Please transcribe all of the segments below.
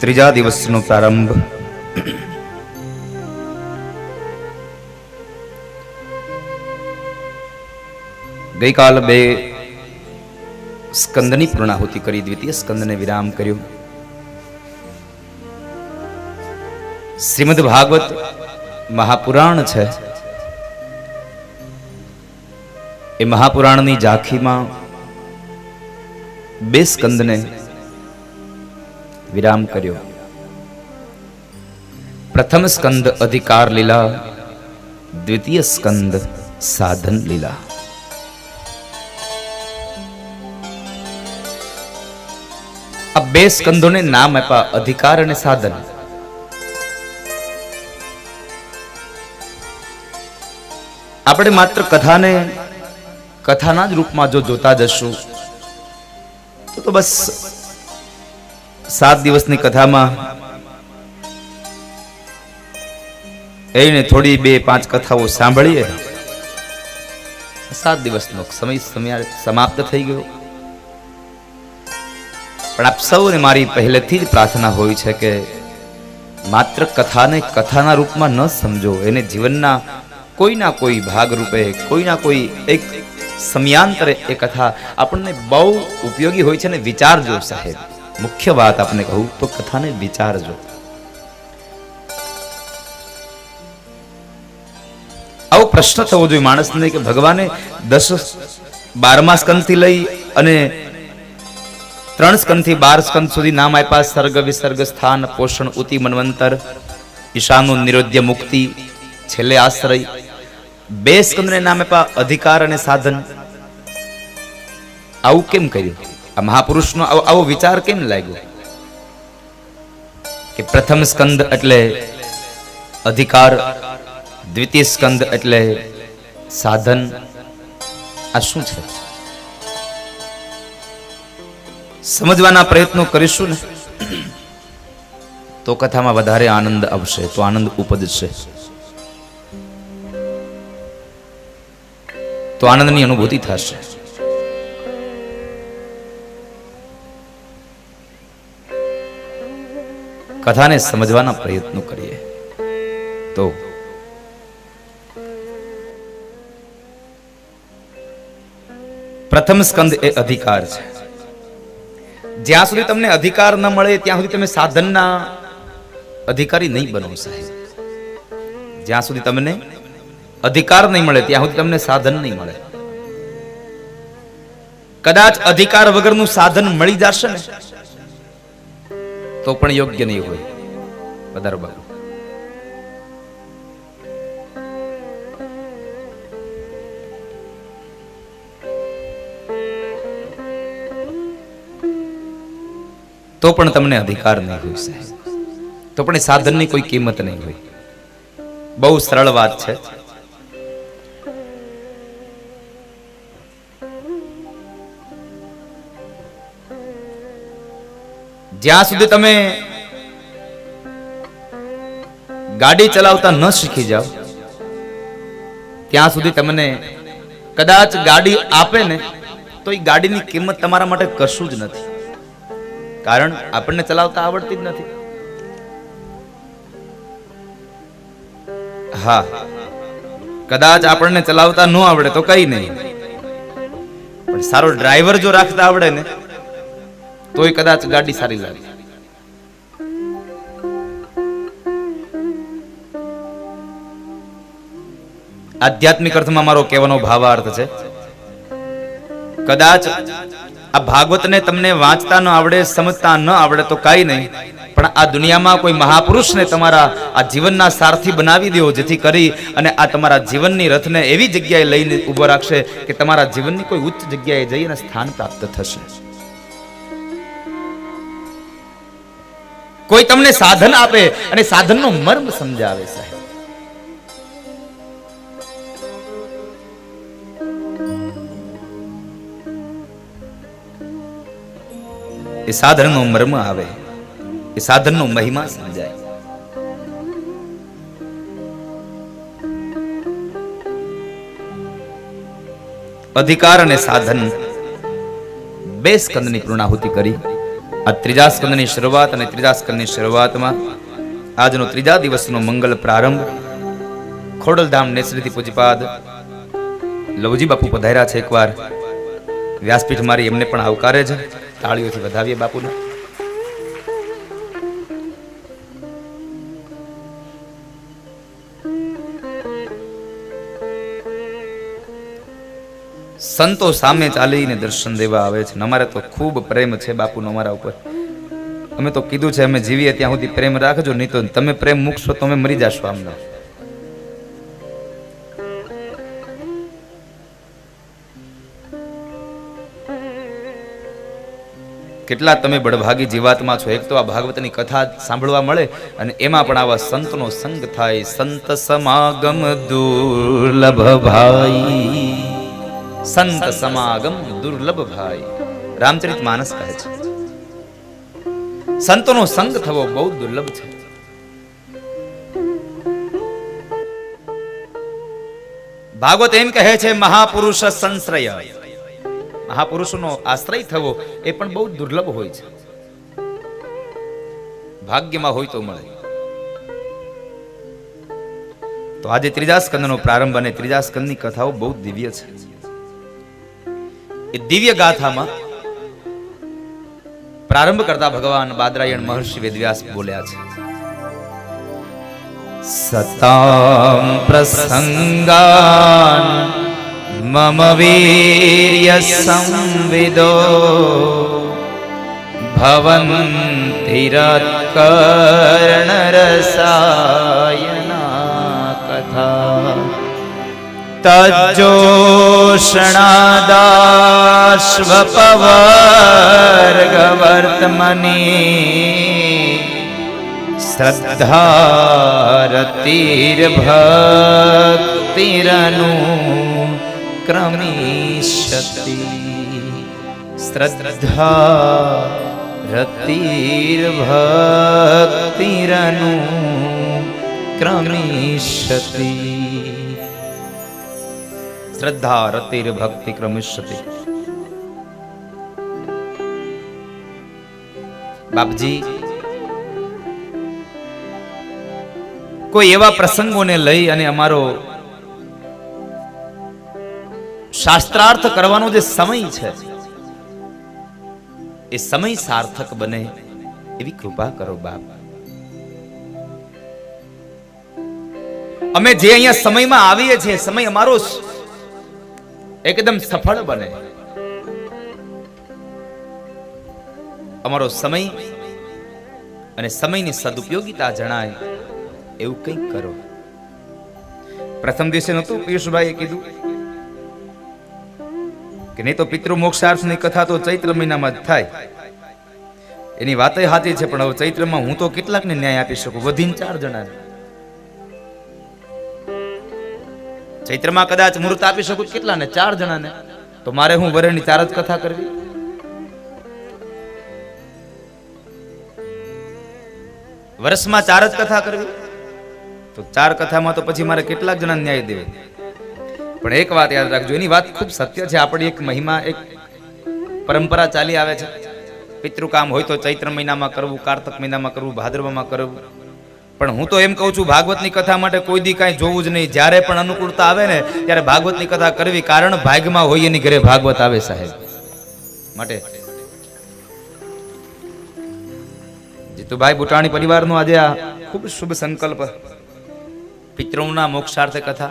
ત્રીજા દિવસનો પ્રારંભ. ગઈકાલ બે સ્કંદની પૂર્ણાહુતિ કરી, દ્વિતીય સ્કંદને વિરામ કર્યો. શ્રીમદ ભાગવત મહાપુરાણ છે. એ મહાપુરાણની ઝાંખીમાં બે સ્કંદને વિરામ કર્યો. પ્રથમ સ્કંદ અધિકાર લીલા, દ્વિતીય સ્કંદ સાધન લીલા. આ બે સ્કંદોને નામ આપ્યા અધિકાર અને સાધન. આપણે માત્ર કથાને કથાના જ રૂપમાં જો જોતા જશું, તો તો બસ સાત દિવસની કથામાં એને થોડી બે પાંચ કથાઓ સાંભળીએ. સાત દિવસનો સમય સમાપ્ત થઈ ગયો. પણ આપ સૌને મારી પહેલેથી જ પ્રાર્થના હોય છે કે માત્ર કથાને કથાના રૂપમાં ન સમજો, એને જીવનના કોઈના કોઈ ભાગ રૂપે કોઈના કોઈ એક સમયાંતરે એ કથા આપણને બહુ ઉપયોગી હોય છે અને વિચારજો સાહેબ. મુખ્ય વાત આપને કહું તો કથાને વિચારજો આવો પ્રશ્ન થવો જોઈએ માણસને કે ભગવાને દસ બારમા સ્કંદથી લઈ અને ત્રણ સ્કંદથી બાર સ્કંદ સુધી નામ આપ્યા, સર્ગ વિસર્ગ સ્થાન પોષણ ઉતિ મનવંતર, ઈશાનું નિરોધ્ય મુક્તિ, છેલ્લે આશ્રય. બે સ્કંદને નામ આપ્યા, અધિકાર અને સાધન. આવું કેમ કર્યું? આ મહાપુરુષનો આવો વિચાર કેમ લાગ્યો? કે પ્રથમ સ્કંદ એટલે અધિકાર, દ્વિતીય સ્કંદ એટલે સાધન. આ શું છે? સમજવાના પ્રયત્નો કરીશું ને? તો કથામાં વધારે આનંદ આવશે, તો આનંદ ઉપજશે. તો આનંદની અનુભૂતિ થશે. કથાને સમજવાના પ્રયત્નો કરીએ. તો પ્રથમ સ્કંદ એ અધિકાર છે. જ્યાં સુધી તમને અધિકાર ન મળે, ત્યાં સુધી તમે સાધનના અધિકારી નહીં બનો, સાહેબ. જ્યાં સુધી તમને અધિકાર નહીં મળે, ત્યાં સુધી તમને સાધન નહીં મળે. કદાચ અધિકાર વગરનું સાધન મળી જશે ને તો પણ યોગ્ય નહીં હોય. વધારે બાબુ તો પણ તમને અધિકાર નહીં હોય, સાહેબ. તો પણ સાધનની કોઈ કિંમત નહીં હોય. બહુ સરળ વાત છે. જ્યાં સુધી તમે ગાડી ચલાવતા ન શીખી જાઓ, ત્યાં સુધી તમને કદાચ ગાડી આપે ને, તો એ ગાડીની કિંમત તમારા માટે કશું જ નથી. કારણ આપણને ચલાવતા આવડતી જ નથી. હા, કદાચ આપણને ચલાવતા ન આવડે તો કઈ નહીં. પણ સારો ડ્રાઈવર જો રાખતા આવડે ને તોય કદાચ ગાડી સારી લાગે. આધ્યાત્મિક અર્થમાં મારો કહેવાનો ભાવાર્થ છે. કદાચ આ ભાગવતને તમને વાંચતા ન આવડે સમજતા ન આવડે તો કાંઈ નહીં, પણ આ દુનિયામાં કોઈ મહાપુરુષને તમારા આ જીવનના સારથી બનાવી દો જેથી કરી અને આ તમારા જીવનની રથને એવી જગ્યાએ લઈને ઊભો રાખશે કે તમારા જીવનની કોઈ ઉચ્ચ જગ્યાએ જઈને સ્થાન પ્રાપ્ત થશે. કોઈ તમને સાધન આપે અને સાધનનો મર્મ સમજાવે સાહેબ. એ સાધનનો મર્મ આવે, એ સાધનનો મહિમા સમજાય. અધિકાર અને સાધન બે સ્કંદની પૂર્ણાહુતિ કરી. આ ત્રીજા સ્કંદની શરૂઆત અને ત્રીજા સ્કંદની શરૂઆતમાં આજનો ત્રીજા દિવસનો મંગલ પ્રારંભ. ખોડલધામ નેસરીથી પૂજપાદ લવજી બાપુ પધાર્યા છે એકવાર. વ્યાસપીઠ મારી એમને પણ આવકારે છે. તાળીઓથી વધાવીએ બાપુને. સંતો સામે ચાલીને દર્શન દેવા આવે છે. અમારે તો ખૂબ પ્રેમ છે બાપુનો અમારા ઉપર. અમે તો કીધું છે, અમે જીવીએ ત્યાં સુધી પ્રેમ રાખજો, નહીં તો તમે પ્રેમ મૂકશો તો અમે મરી જશો આમના. કેટલા તમે બળભાગી જીવાતમાં છો. એક તો આ ભાગવતની કથા સાંભળવા મળે અને એમાં પણ આવા સંતનો સંગ થાય. સંત સમાગમ દુર્લભ ભાઈ સંત સમાગમ દુર્લભ ભાઈ. રામચરિત માનસ કહે છે. સંતોનો સંગ થવો બહુ દુર્લભ છે. ભાગવત એમ કહે છે, મહાપુરુષ સંશ્રય. મહાપુરુષનો આશ્રય થવો એ પણ બહુ દુર્લભ હોય છે. ભાગ્યમાં હોય તો મળે. તો આજે ત્રીજા સ્કંદનો પ્રારંભ અને ત્રીજા સ્કંદની કથાઓ બહુ દિવ્ય છે. એ દિવ્ય ગાથામાં પ્રારંભ કરતા ભગવાન બાદરાયણ મહર્ષિ વેદવ્યાસ બોલ્યા છે. સતામ પ્રસંગાન મમ વીર્ય સંવિદો ભવંતિરત્કર્ણ રસાયના કથા. તજ્જોષણાદાશ્વપવર્ગવર્તમની શ્રદ્ધારતિર્ભક્તિરનુ ક્રમિષ્યતિ શ્રદ્ધા રતિર્ભક્તિરનુ ક્રમિષ્યતિ શ્રદ્ધા રતિર ભક્તિ ક્રમિષ્યતિ બાપજી કોઈ એવા પ્રસંગોને લઈ અને અમારો શાસ્ત્રાર્થ કરવાનો જે સમય છે એ સમય સાર્થક બને એવી કૃપા કરો બાપ અમે જે અહીંયા સમયમાં આવીએ છીએ સમય અમારો એકદમ સફળ બને. અમારો સમય અને સમયની સદુપયોગિતા જણાય એવું કંઈક કરો. પ્રથમ દિવસે નહોતું પિયુષભાઈએ કીધું કે નહીં તો પિતૃ મોક્ષાર્થની કથા તો ચૈત્ર મહિનામાં જ થાય. એની વાત હાથી છે, પણ હવે ચૈત્રમાં હું તો કેટલાકને ન્યાય આપી શકું? વધીને ચાર જણાને. ચૈત્રમાં કદાચ મુહૂર્ત આપી શકું કેટલાને? ચાર જણાને. તો મારે હું વરેની ચાર જ કથા કરવી? વર્ષમાં ચાર જ કથા કરવી? તો ચાર કથામાં તો પછી મારે કેટલાક જણા ન્યાય દેવે. પણ એક વાત યાદ રાખજો, એની વાત ખૂબ સત્ય છે. આપણી એક મહિમા, એક પરંપરા ચાલી આવે છે. પિતૃકામ હોય તો ચૈત્ર મહિનામાં કરવું, કાર્તક મહિનામાં કરવું, ભાદરવામાં કરવું. પણ હું તો એમ કહું છું, ભાગવતની કથા માટે કોઈ દી કાંઈ જોવું જ નહીં. જ્યારે પણ અનુકૂળતા આવે ને, ત્યારે ભાગવતની કથા કરવી કારણ ભાગમાં હોય એની ઘરે ભાગવત આવે સાહેબ. માટે. જીતુભાઈ બુટાણી પરિવારનો આજે આ ખૂબ શુભ સંકલ્પ. પિતૃના મોક્ષાર્થે કથા.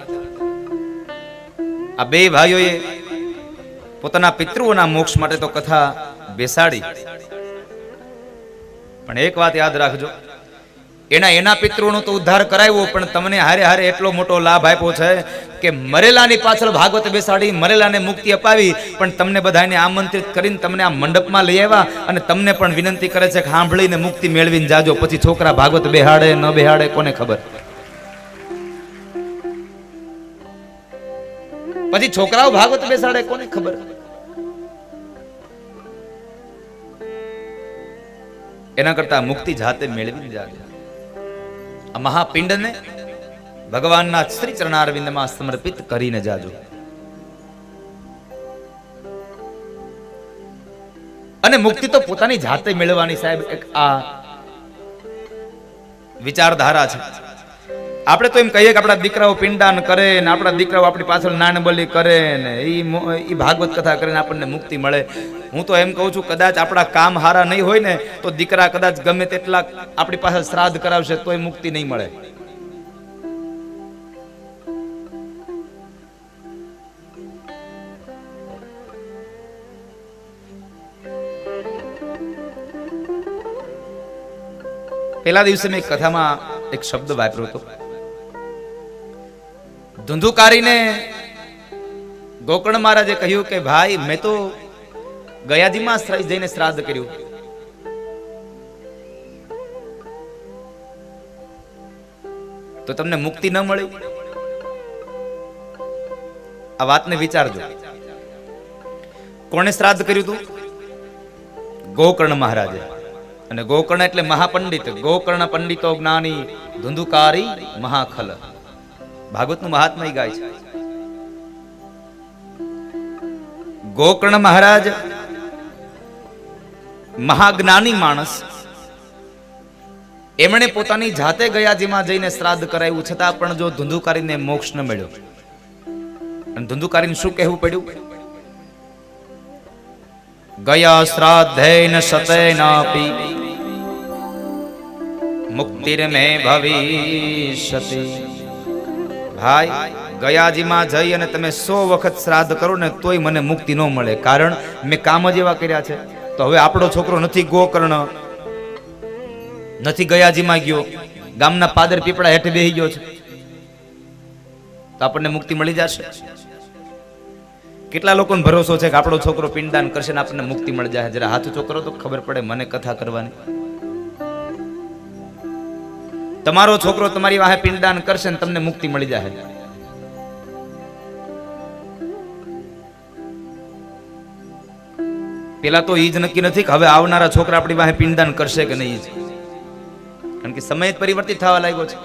આ બે ભાઈઓએ પોતાના પિતૃઓના મોક્ષ માટે તો કથા બેસાડી. પણ એક વાત યાદ રાખજો. એના એના પિતૃનો તો ઉદ્ધાર કરાવ્યો, પણ તમને હારે હારે એટલો મોટો લાભ આપ્યો છે કે મરેલાની પાછળ ભાગવત બેસાડી, મરેલાને મુક્તિ અપાવી, પણ તમને બધાને આમંત્રિત કરીને તમને આ મંડપમાં લઈ આવ્યા અને તમને પણ વિનંતી કરે છે કે સાંભળીને મુક્તિ મેળવીને જાજો. પછી છોકરા ભાગવત બેહાડે, ન બેહાડે, કોને ખબર? પછી છોકરાઓ ભાગવત બેસાડે, કોને ખબર? એના કરતા મુક્તિ જાતે મેળવીને જાજો. આ મહાપિંડને ભગવાનના શ્રી ચરણારવિંદમાં સમર્પિત કરીને જાજો. અને મુક્તિ તો પોતાની જાતે મેળવવાની સાહેબ, એક આ વિચારધારા છે. આપણે તો એમ કહીએ કે આપણા દીકરાઓ પિંડાન કરે ને આપણા દીકરાઓ આપણી પાછળ નાનબલી કરે ને એ ભાગવત કથા કરીને આપણને મુક્તિ મળે. હું તો એમ કહું છું, કદાચ આપણા કામ હારા નહીં હોય ને તો દીકરા કદાચ ગમે તેટલા આપણી પાસે શ્રાદ્ધ કરાવશે તોય મુક્તિ નહીં મળે. પેલા દિવસે મેં કથામાં એક શબ્દ વાપર્યો હતો. ધુંધુકારીને ગોકર્ણ મહારાજે કહ્યું કે, ભાઈ, મેં તો ગયાદીમાં જઈને શ્રાદ્ધ કર્યું. તો તમને મુક્તિ ન મળી? આ વાતને વિચારજો. કોણે શ્રાદ્ધ કર્યું હતું? ગોકર્ણ મહારાજે. અને ગોકર્ણ એટલે મહાપંડિત. ગોકર્ણ પંડિતો જ્ઞાની ધુંધુકારી મહાખલ. ભાગવતનું મહાત્મય ગાય છે. ગોકર્ણ મહારાજ મહાજ્ઞાની માણસ. એમણે પોતાની જાતે ગયાજીમાં જઈને શ્રાદ્ધ કરાવ્યું, છતાં પણ જો ધુંધુકારીને મોક્ષ ન મળ્યો. અને ધુંધુકારીને શું કહેવું પડ્યું? ગયા શ્રાદ્ધેન સતેનાપી મુક્તિર્મે ભવિષ્યતિ. ભાઈ, ગયાજીમાં જઈ અને તમે સો વખત શ્રાદ્ધ કરો ને તોય મને મુક્તિ ન મળે. કારણ મેં કામ જ એવા કર્યા છે. તો હવે આપણો છોકરો નથી ગોકર્ણ. નથી ગયાજીમાં ગયો. ગામના પાદર પીપળા હેઠે બેહી ગયો છે. તો આપણને મુક્તિ મળી જશે. કેટલા લોકોને ભરોસો છે કે આપણો છોકરો પિંડદાન કરશે ને આપણને મુક્તિ મળી જાય? જરા હાથ છોકરો તો ખબર પડે મને કથા કરવાની. તમારો છોકરો તમારી વાહે પિંડદાન કરશે ને તમને મુક્તિ મળી જાય પેલા તો એ જ નક્કી નથી કે હવે આવનારા છોકરા આપણી વાહે પિંડદાન કરશે કે નહીં કારણ કે સમય પરિવર્તિત થવા લાગ્યો છે.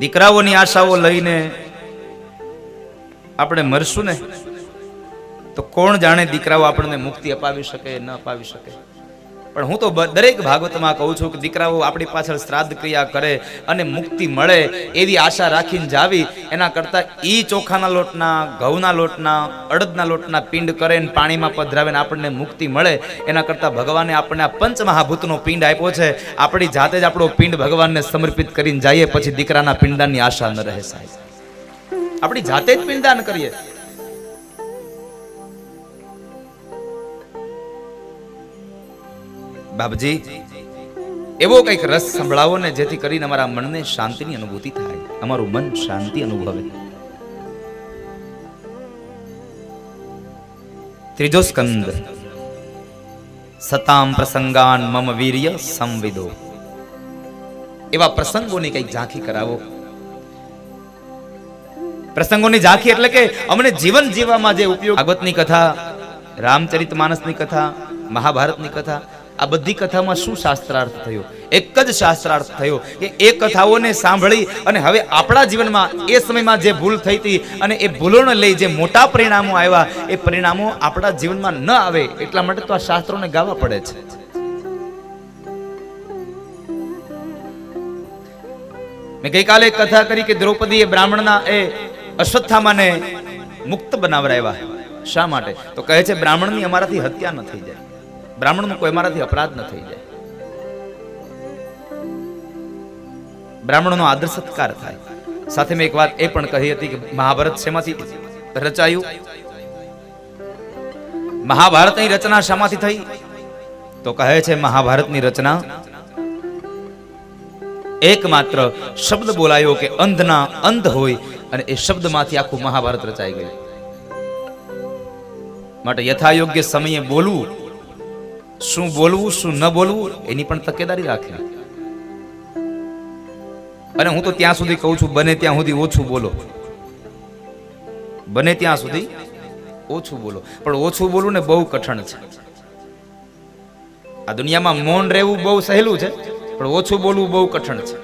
દીકરાઓની આશાઓ લઈને આપણે મરશું ને? તો કોણ જાણે દીકરાઓ આપણને મુક્તિ અપાવી શકે, ન અપાવી શકે? પણ હું તો દરેક ભાગવતમાં કહું છું કે દીકરાઓ આપણી પાછળ શ્રાદ્ધ ક્રિયા કરે અને મુક્તિ મળે એવી આશા રાખીને જાવી. એના કરતાં ઈ ચોખાના લોટના, ઘઉંના લોટના, અડદના લોટના પિંડ કરે ને પાણીમાં પધરાવે ને આપણને મુક્તિ મળે. એના કરતાં ભગવાને આપણને આ પંચમહાભૂતનો પિંડ આપ્યો છે. આપણી જાતે જ આપણો પિંડ ભગવાનને સમર્પિત કરીને જઈએ, પછી દીકરાના પિંડદાનની આશા ન રહે સાહેબ. આપણી જાતે જ પિંડદાન કરીએ. બાપજી, એવો કંઈક રસ સંભળાવો ને જેથી કરીને અમારા મનને શાંતિની અનુભૂતિ થાય. અમારું મન શાંતિ અનુભવે. ત્રીજો સ્કંદ સતામ પ્રસંગાન મમ વીર્ય સંવિદો. એવા પ્રસંગોની કંઈક ઝાંખી કરાવો. પ્રસંગોની ઝાંખી એટલે કે અમને જીવન જીવવામાં જે ઉપયોગ ભાગવતની કથા, રામચરિત માનસની કથા, મહાભારતની કથા આ બધી કથામાં શું શાસ્ત્રાર્થ થયો? એક જ શાસ્ત્રાર્થ થયો કે એ કથાઓને સાંભળી અને હવે આપણા જીવનમાં એ સમયમાં જે ભૂલ થઈ હતી અને એ ભૂલોને લઈ જે મોટા પરિણામો આવ્યા, એ પરિણામો આપણા જીવનમાં ન આવે એટલા માટે તો આ શાસ્ત્રોને ગાવા પડે છે. મેં ગઈકાલે કથા કરી કે દ્રૌપદીએ બ્રાહ્મણના એ અશ્વત્થામાને મુક્ત બનાવરાવ્યા શા માટે? તો કહે છે, બ્રાહ્મણની અમારાથી હત્યા ન થઈ જાય. બ્રાહ્મણનો કોઈ મારાથી અપરાધ ન થઈ જાય. બ્રાહ્મણનો આદર સત્કાર થાય. સાથે મેં એક વાત એ પણ કહી હતી કે મહાભારત શેમાંથી રચાયું? મહાભારતની રચના શામાંથી થઈ? તો કહે છે મહાભારતની રચના. એકમાત્ર શબ્દ બોલાયો કે અંધના અંધ હોય અને એ શબ્દમાંથી આખું મહાભારત રચાઈ ગયું. માટે યથાયોગ્ય સમયે બોલવું શું બોલવું, શું ન બોલવું, એની પણ તકેદારી રાખે. અને હું તો ત્યાં સુધી કહું છું, બને ત્યાં સુધી ઓછું બોલો. બને ત્યાં સુધી ઓછું બોલો. પણ ઓછું બોલવું ને બહુ કઠણ છે. આ દુનિયામાં મૌન રહેવું બહુ સહેલું છે, પણ ઓછું બોલવું બહુ કઠણ છે.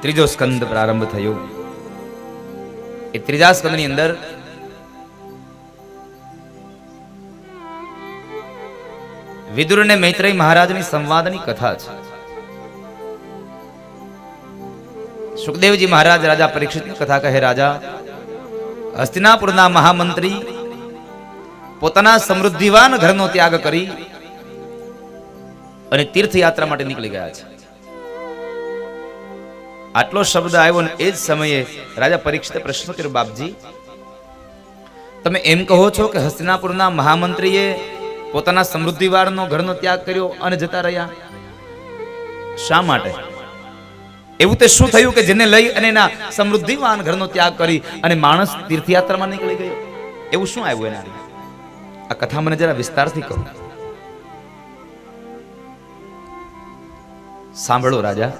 ત્રીજો સ્કંદ પ્રારંભ થયો. એ ત્રીજા સ્કંદની અંદર વિદુર અને મૈત્રેય મહારાજની સંવાદની કથા છે. સુખદેવજી મહારાજ રાજા પરીક્ષિતની કથા કહે, રાજા, હસ્તિનાપુરના મહામંત્રી પોતાના સમૃદ્ધિવાન ઘરનો ત્યાગ કરી અને તીર્થયાત્રા માટે નીકળી ગયા છે. આટલો શબ્દ આવ્યો ને એ જ સમયે રાજા પરીક્ષિતે પ્રશ્ન કર્યો, બાપજી, તમે એમ કહો છો કે હસ્તિનાપુરના મહામંત્રીએ પોતાના સમૃદ્ધિવાળનો ઘરનો ત્યાગ કર્યો અને જતા રહ્યા? શા માટે? એવું તે શું થયું કે જેને લઈ અને એના સમૃદ્ધિવાન ઘરનો ત્યાગ કરી અને માણસ તીર્થયાત્રામાં નીકળી ગયો? એવું શું આવ્યું એના આ કથા મને જરા વિસ્તારથી કહો. સાંભળો રાજા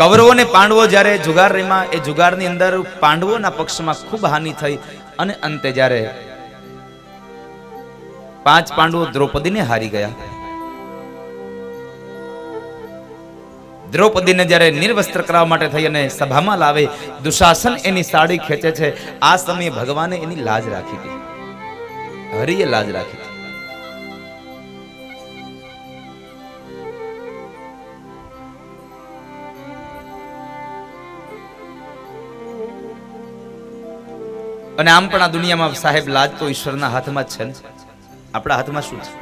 કૌરવો અને પાંડવો જ્યારે જુગાર રમ્યા એ જુગારની અંદર પાંડવોના પક્ષમાં ખૂબ હાનિ થઈ અને અંતે જ્યારે પાંચ પાંડવો દ્રૌપદીને હારી ગયા. દ્રૌપદીને જ્યારે નિર્વસ્ત્ર કરાવવા માટે થઈ અને સભામાં લાવે, દુશાસન એની સાડી ખેંચે છે. આ સમયે ભગવાને એની લાજ રાખી હતી. હરિએ લાજ રાખી અને આમ પણ આ દુનિયામાં સાહેબ લાજ તો ઈશ્વરના હાથમાં જ છે ને? આપણા હાથમાં શું છે?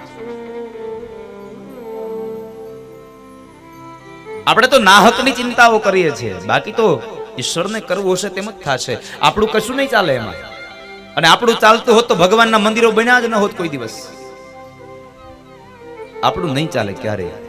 આપણે તો નાહકની ચિંતાઓ કરીએ છીએ. બાકી તો ઈશ્વરને કરવું હશે તેમ જ થશે. આપણું કશું નહીં ચાલે એમાં. અને આપણું ચાલતું હોત તો ભગવાનના મંદિરો બન્યા જ ન હોત કોઈ દિવસ. આપણું નહીં ચાલે ક્યારે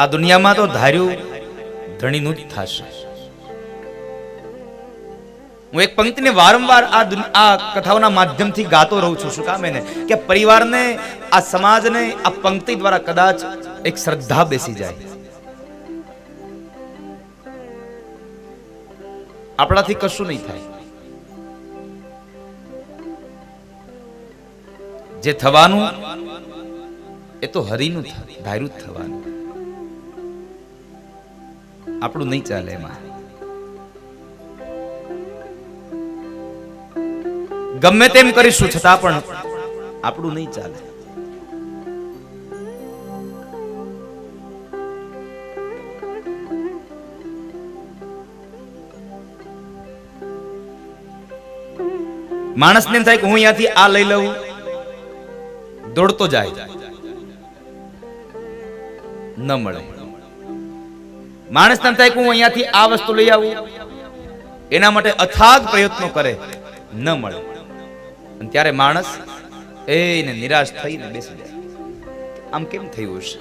આ દુનિયામાં તો ધાર્યું ધણીનું જ થશે. હું એક પંક્તિને વારંવાર આ આ કથાઓના માધ્યમથી ગાતો રહું છું. શું કામ એને? કે પરિવારને, આ સમાજને, આ પંક્તિ દ્વારા કદાચ એક શ્રદ્ધા બેસી જાય. આપણાથી કશું નહીં થાય. જે થવાનું, એ તો હરિનું ધાર્યું થવાનું. આપણું નહીં ચાલે એમાં. ગમે તેમ કરીશું છતાં પણ આપણું નહીં ચાલે. માણસને એમ થાય કે હું અહીંયાથી આ લઈ લઉં, દોડતો જાય. ન મળે. માણસ ને થાય કે હું અહીંયાથી આ વસ્તુ લઈ આવું? એના માટે અથાગ પ્રયત્નો કરે, ન મળે. ત્યારે માણસ એને નિરાશ થઈને બેસી જાય. આમ કેમ થયું હશે?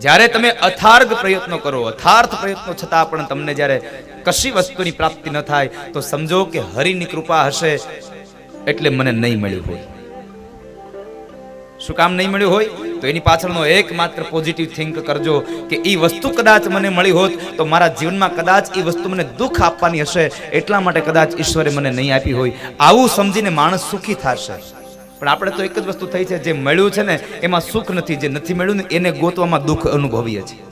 જ્યારે તમે અથાર્ગ પ્રયત્નો કરો, અથાર્થ પ્રયત્નો છતાં પણ તમને જ્યારે કશી વસ્તુની પ્રાપ્તિ ન થાય, તો સમજો કે હરિની કૃપા હશે એટલે મને નહીં મળ્યું હોય. શું કામ નહીં મળ્યું હોય? તો એની પાછળનો એકમાત્ર પોઝિટિવ થિંક કરજો કે એ વસ્તુ કદાચ મને મળી હોત, તો મારા જીવનમાં કદાચ એ વસ્તુ મને દુઃખ આપવાની હશે. એટલા માટે કદાચ ઈશ્વરે મને નહીં આપી હોય. આવું સમજીને માણસ સુખી થશે. પણ આપણે તો એક જ વસ્તુ થઈ છે, જે મળ્યું છે ને, એમાં સુખ નથી. જે નથી મળ્યું ને, એને ગોતવામાં દુઃખ અનુભવીએ છીએ.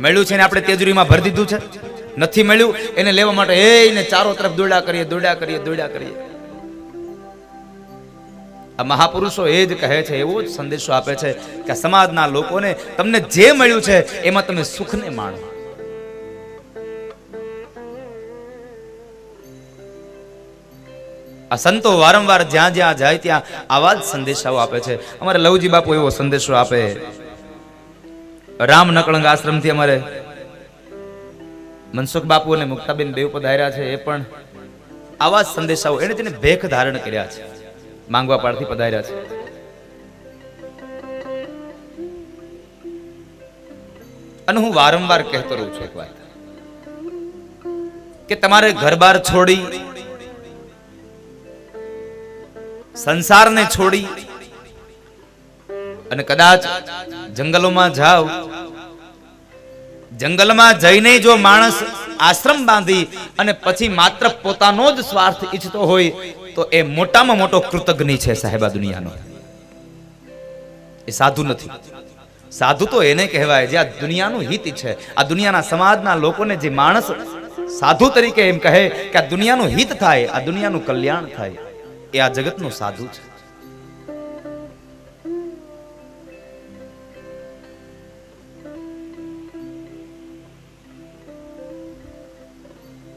મળ્યું છે ને આપણે તેજરીમાં ભરી દીધું છે? નથી મળ્યું, એને લેવા માટે એને ચારો તરફ દોડ્યા કરીએ દોડ્યા કરીએ દોડ્યા કરીએ. મહાપુરુષો એ જ કહે છે, એવો જ સંદેશો આપે છે કે સમાજના લોકોને તમને જે મળ્યું છે, એમાં તમે સુખને માણો. આ સંતો વારંવાર જ્યાં જ્યાં જાય ત્યાં આવા જ સંદેશાઓ આપે છે. અમારે લવજી બાપુ એવો સંદેશો આપે. રામ નકળંગ આશ્રમથી અમારે મનસુખ બાપુ અને મુક્તાબેન દેવ પધાર્યા છે, એ પણ આવા જ સંદેશાઓ એને તેને ભેખ ધારણ કર્યા છે. માંગવા પાડથી પધાર્યા છે. અને હું વારંવાર કહેતો રહું છું એક વાત. કે તમારે ઘરબાર છોડી, સંસારને છોડી, અને કદાચ જંગલોમાં જાઓ, જંગલમાં જઈને જો માણસ આશ્રમ બાંધી અને પછી માત્ર પોતાનો જ સ્વાર્થ ઈચ્છતો હોય તો એ મોટામાં મોટો કૃતજ્ઞ છે સાહેબ દુનિયાનો. એ સાધુ નથી. સાધુ તો એને કહેવાય જે આ દુનિયાનું હિત છે. આ દુનિયાના સમાજના લોકોને જે માણસ સાધુ તરીકે એમ કહે કે આ દુનિયાનું હિત થાય, આ દુનિયાનું કલ્યાણ થાય, એ આ જગતનું સાધુ છે.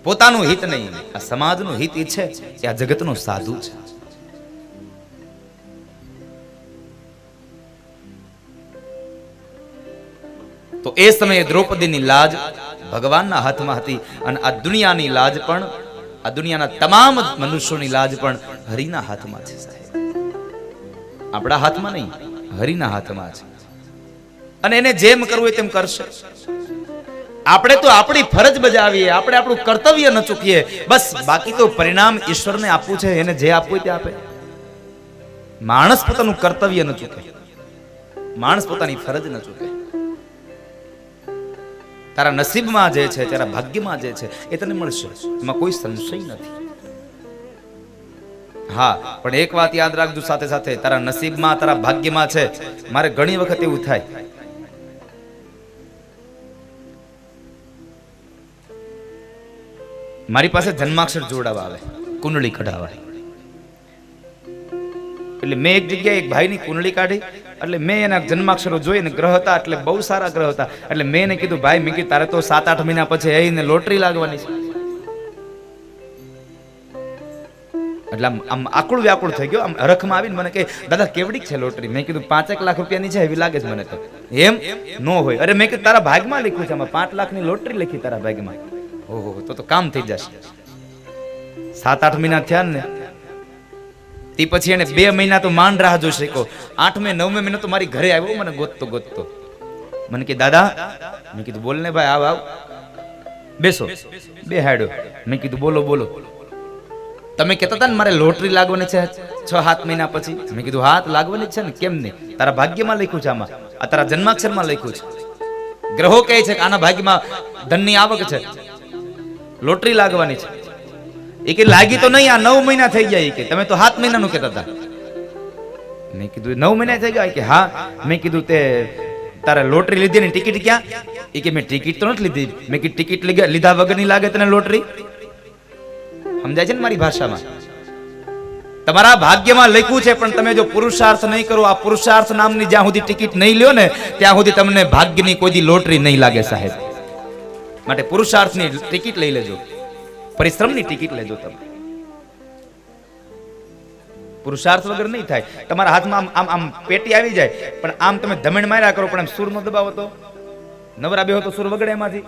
પોતાનું હિત નહીં. આ સમાજનું હિત છે એ આ જગતનું સાધુ છે. તો એ સમયે દ્રૌપદીની લાજ ભગવાનના હાથમાં હતી અને આ દુનિયાની લાજ પણ, આ દુનિયાના તમામ મનુષ્યોની લાજ પણ હરિના હાથમાં છે આપણા હાથમાં નહીં, હરિના હાથમાં છે. અને એને જેમ કરવું હોય તેમ કરશે. આપણે તો આપણી ફરજ બજાવીએ, આપણે આપણું કર્તવ્ય ન ચૂકીએ. બસ, બાકી તો પરિણામ ઈશ્વરને આપવું છે, એને જે આપવું તે આપે. માણસ પોતાનું કર્તવ્ય ન ચૂકે. માણસ પોતાની ફરજ ન ચૂકે. તારા નસીબમાં જે છે, તારા ભાગ્યમાં જે છે, એ તને મળશે. એમાં કોઈ સંશય નથી. હા, પણ એક વાત યાદ રાખજો સાથે સાથે. તારા નસીબમાં, તારા ભાગ્યમાં છે. મારે ઘણી વખત એવું થાય. મારી પાસે જન્માક્ષર જોડાવા આવે, કુંડળી કઢાવા. એટલે મેં એક જગ્યાએ એક ભાઈની કુંડળી કાઢી, એટલે મેં એના જન્માક્ષરો જોઈને ગ્રહ હતા, એટલે બહુ સારા ગ્રહ હતા. એટલે મેં એને કીધું, ભાઈ, મેં કીધું, તારે તો સાત આઠ મહિના પછી એને લોટરી લાગવાની છે. એટલે આમ આમ આકુળ વ્યાકુળ થઈ ગયો, આમ હરખમાં આવીને મને કે દાદા, કેવડી છે લોટરી? મેં કીધું પાંચેક લાખ રૂપિયાની છે, એવી લાગે છે મને તો. એમ નો હોય. અરે મેં કીધું, તારા ભાગમાં લખ્યું છે, આમાં પાંચ લાખની લોટરી લખી તારા ભાગમાં. ઓહો, તો તો કામ થઈ જશે. સાત આઠ મહિના થયા ને? તે પછી એને બે મહિના તો માંડ રાહ જોઈ શક્યો. આઠમે, નવમે મહિનો તો મારી ઘરે આવ્યો, મને ગોતતો ગોતતો. મને કે, દાદા, મેં કીધું, બોલ ને ભાઈ, આવ આવ. બેસો. બે હાડ્યો મેં કીધું, બોલો બોલો. તમે કહેતા હતા ને મારે લોટરી લાગવાની છે છ, સાત મહિના પછી? મેં કીધું, હાથ લાગવાની છે ને, કેમ નહીં? તારા ભાગ્યમાં લખ્યું છે આમાં. આ તારા જન્માક્ષરમાં લખ્યું છે. ગ્રહો કહે છે કે આના ભાગ્યમાં ધનની આવક છે. લોટરી લાગવાની છે. એ કે લાગી તો નહીં, આ નવ મહિના થઈ ગયા કે. તમે તો સાત મહિનાનું કહેતા હતા. મેં કીધું, નવ મહિના થઈ ગયા? કે હા. મેં કીધું તે, તારે લોટરી લીધી ને ટિકિટ ક્યાં? એ કે મેં ટિકિટ તો નથી લીધી. મેં કીધું, ટિકિટ લીધા વગરની લાગે તને લોટરી? સમજાય છે ને મારી ભાષામાં? તમારા ભાગ્યમાં લખ્યું છે, પણ તમે જો પુરુષાર્થ નહીં કરો, આ પુરુષાર્થ નામની જ્યાં સુધી ટિકિટ નહીં લ્યો ને, ત્યાં સુધી તમને ભાગ્યની કોઈ લોટરી નહીં લાગે સાહેબ. માટે પુરુષાર્થની ટિકિટ લઈ લેજો. પરિશ્રમની ટિકિટ લેજો તમે. પુરુષાર્થ વગર નહીં થાય. તમારા હાથમાં આમ આમ આમ પેટી આવી જાય, પણ આમ તમે ધમેણ માર્યા કરો, પણ આમ સુર નો દબાવો તો નવરા બેહો તો સુર વગડે એમાંથી.